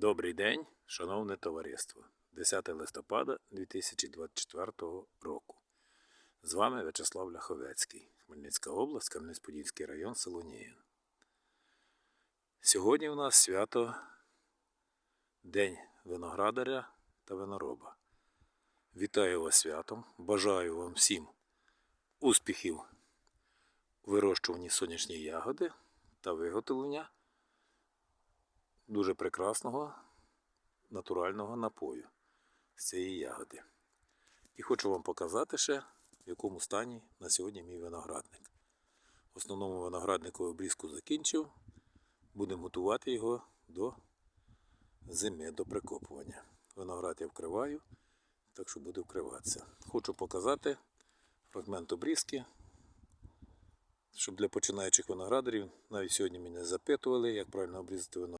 Добрий день, шановне товариство. 10 листопада 2024 року. З вами В'ячеслав Ляховецький, Хмельницька область, Кам'янець-Подільський район, село Ніїв. Сьогодні у нас свято День виноградаря та винороба. Вітаю вас святом, бажаю вам всім успіхів у вирощуванні сонячної ягоди та виготовлення дуже прекрасного натурального напою з цієї ягоди. І хочу вам показати ще, в якому стані на сьогодні мій виноградник. В основному винограднику обрізку закінчив. Будемо готувати його до зими, до прикопування. Виноград я вкриваю, так що буде вкриватися. Хочу показати фрагмент обрізки, щоб для починаючих виноградарів навіть сьогодні мене запитували, як правильно обрізати виноград.